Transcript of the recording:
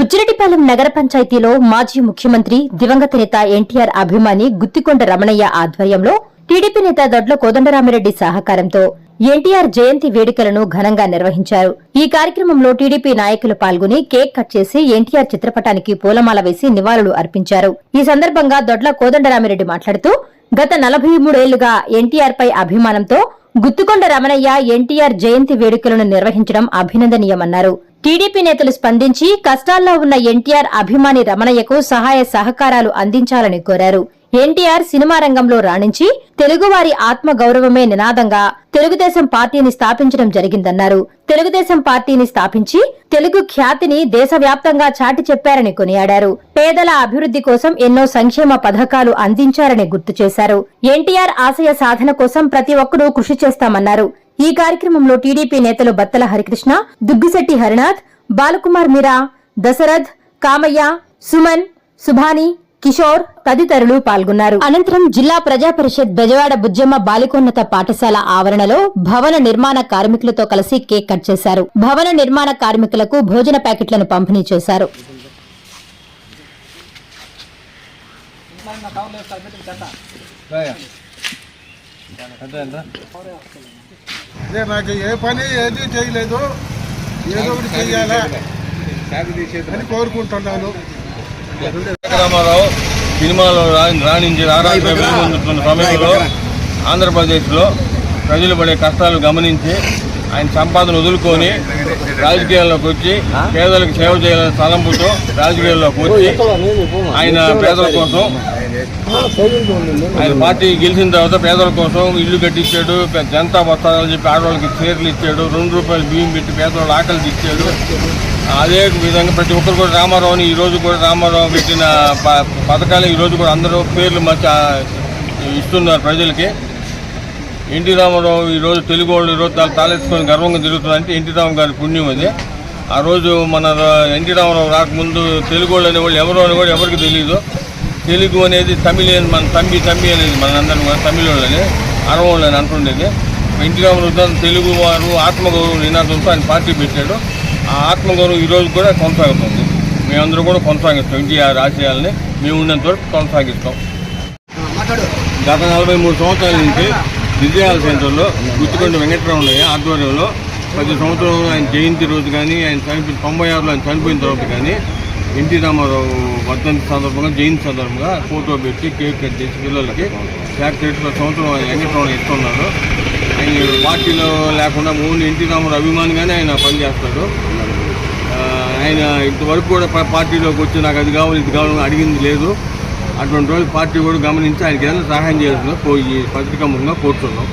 బుచ్చిరెడ్డిపాలెం నగర పంచాయతీలో మాజీ ముఖ్యమంత్రి దివంగత నేత ఎన్టీఆర్ అభిమాని గుత్తికొండ రమణయ్య ఆధ్వర్యంలో టీడీపీ నేత దొడ్ల కోదండరామిరెడ్డి సహకారంతో ఎన్టీఆర్ జయంతి వేడుకలను ఘనంగా నిర్వహించారు. ఈ కార్యక్రమంలో టీడీపీ నాయకులు పాల్గొని కేక్ కట్ చేసి ఎన్టీఆర్ చిత్రపటానికి పూలమాల వేసి నివాళులు అర్పించారు. ఈ సందర్భంగా దొడ్ల కోదండరామిరెడ్డి మాట్లాడుతూ గత నలభై మూడేళ్ళుగా ఎన్టీఆర్ పై అభిమానంతో గుత్తుకొండ రమణయ్య ఎన్టీఆర్ జయంతి వేడుకలను నిర్వహించడం అభినందనీయమన్నారు. టీడీపీ నేతలు స్పందించి కష్టాల్లో ఉన్న ఎన్టీఆర్ అభిమాని రమణయ్యకు సహాయ సహకారాలు అందించాలని కోరారు. ఎన్టీఆర్ సినిమా రంగంలో రాణించి తెలుగువారి ఆత్మ గౌరవమే నినాదంగా తెలుగుదేశం పార్టీని స్థాపించడం జరిగిందన్నారు. తెలుగుదేశం పార్టీని స్థాపించి తెలుగు ఖ్యాతిని దేశవ్యాప్తంగా చాటి చెప్పారని కొనియాడారు. పేదల అభివృద్ధి కోసం ఎన్నో సంక్షేమ పథకాలు అందించారని గుర్తు చేశారు. ఎన్టీఆర్ ఆశయ సాధన కోసం ప్రతి ఒక్కరూ కృషి చేస్తామన్నారు. ఈ కార్యక్రమంలో టీడీపీ నేతలు బత్తల హరికృష్ణ దుగ్గిశెట్టి హరినాథ్ బాలకుమార్ మీరా దశరథ్ కామయ్య సుమన్ సుభాని కిషోర్ తదితరులు పాల్గొన్నారు. అనంతరం జిల్లా ప్రజా పరిషత్ బెజవాడ బుజ్జమ్మ బాలికోన్నత పాఠశాల ఆవరణలో భవన నిర్మాణ కార్మికులతో కలిసి కేక్ కట్ చేశారు. భవన నిర్మాణ కార్మికులకు భోజన ప్యాకెట్లను పంపిణీ చేశారు. అదే నాకు ఏ పని ఏది చేయలేదు. ఏదో ఒకటి చెయ్యాలా అని కోరుకుంటున్నాను. రామారావు సినిమాలో రాణించి వెలుగొందుతున్న సమయంలో ఆంధ్రప్రదేశ్లో ప్రజలు పడే కష్టాలు గమనించి ఆయన సంపాదన వదులుకొని రాజకీయాల్లోకి వచ్చి పేదలకు సేవ చేయాలనే తలంపుతో రాజకీయాల్లోకి వచ్చి ఆయన పేదల కోసం ఆయన పార్టీ గెలిచిన తర్వాత పేదల కోసం ఇల్లు కట్టించాడు జనతా బస్తాలు చెప్పి ఆడవాళ్ళకి చీరలు ఇచ్చాడు రెండు రూపాయలు బియ్యం పెట్టి పేదవాళ్ళు ఆకలి ఇచ్చాడు. అదే విధంగా ప్రతి ఒక్కరు కూడా రామారావుని ఈరోజు కూడా రామారావు పెట్టిన ప- పథకాలు ఈరోజు కూడా అందరూ పేర్లు మంచి ఇస్తున్నారు ప్రజలకి. ఎన్టీ రామారావు ఈరోజు తెలుగు వాళ్ళు ఈరోజు తాలెత్తుకొని గర్వంగా తిరుగుతుందంటే ఎన్టీ రామారావు గారి పుణ్యం అది. ఆ రోజు మన ఎన్టీ రామారావు రాకముందు తెలుగు వాళ్ళు అనేవాళ్ళు ఎవరో అని కూడా ఎవరికి తెలియదు తెలుగు అనేది తమిళ మన తమ్మి తమ్మి అనేది మన అందరం కూడా తమిళ వాళ్ళని అరవ వాళ్ళని అంటుండేది. ఎన్టీ రామారావు తెలుగు వారు ఆత్మగౌరవ నినాదంతో ఆయన పార్టీ పెట్టాడు. ఆ ఆత్మగౌరవం ఈ రోజు కూడా కొనసాగుతుంది. మేమందరూ కూడా కొనసాగిస్తాం. ఇండియా ఆశయాల్ని మేము ఉన్నంత వరకు కొనసాగిస్తాం. గత నలభై మూడు సంవత్సరాల నుంచి విజయాల సెంటర్లో గుర్తుకొండ వెంకటరామయ్య ఆధ్వర్యంలో ప్రతి సంవత్సరం ఆయన జయంతి రోజు కానీ ఆయన చనిపోయిన తొంభై ఆరులో ఆయన చనిపోయిన తర్వాత కానీ ఎన్టీ రామారావు వర్ధంతి సందర్భంగా జయంతి సందర్భంగా ఫోటో పెట్టి కేక్ కట్ చేసి పిల్లలకి శాఖ సంవత్సరం ఆయన వెంకటరామయ్య ఇస్తున్నారు పార్టీలో లేకుండా మూడు ఎన్టీ రామారావు అభిమానిగానే ఆయన పనిచేస్తాడు. ఆయన ఇంతవరకు కూడా పార్టీలోకి వచ్చి నాకు అది కావాలి ఇది కావాలని అడిగింది లేదు. అటువంటి రోజు పార్టీ కూడా గమనించి ఆయనకి ఏదైనా సహాయం చేయాల్సిందో ఈ పత్రికా ముందుగా కోరుతున్నాం